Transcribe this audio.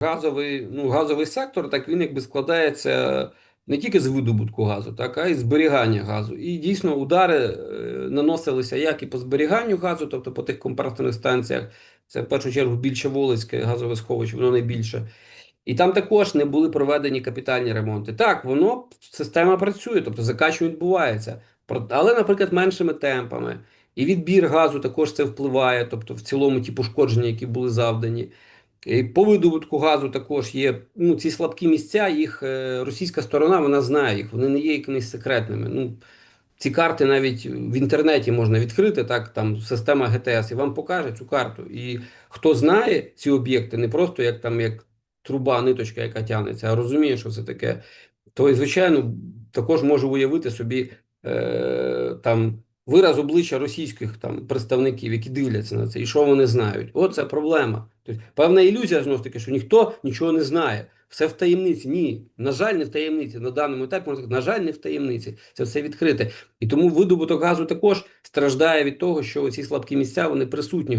газовий, ну, газовий сектор, так він якби складається не тільки з видобутку газу, так, а й зберігання газу. І дійсно удари е, наносилися як і по зберіганню газу, тобто по тих компресорних станціях. Це в першу чергу більше Волицьке газове сховище, воно найбільше. І там також не були проведені капітальні ремонти. Так, воно система працює, тобто закачування відбувається, але, наприклад, меншими темпами. І відбір газу також це впливає, тобто в цілому ті пошкодження, які були завдані. По видобутку газу також є ну, ці слабкі місця, їх е, російська сторона вона знає їх, вони не є якимись секретними. Ну, ці карти навіть в інтернеті можна відкрити, так, там система ГТС, і вам покаже цю карту. І хто знає ці об'єкти, не просто як там як труба, ниточка, яка тягнеться, а розуміє, що це таке, то, звичайно, також може уявити собі е, там вираз обличчя російських там представників, які дивляться на це, і що вони знають. Оце це проблема. Тобто, певна ілюзія знову ж таки, що ніхто нічого не знає. Все в таємниці. Ні, на жаль, не в таємниці. На даному етапі можна сказати, на жаль, не в таємниці. Це все відкрите. І тому видобуток газу також страждає від того, що ці слабкі місця вони присутні.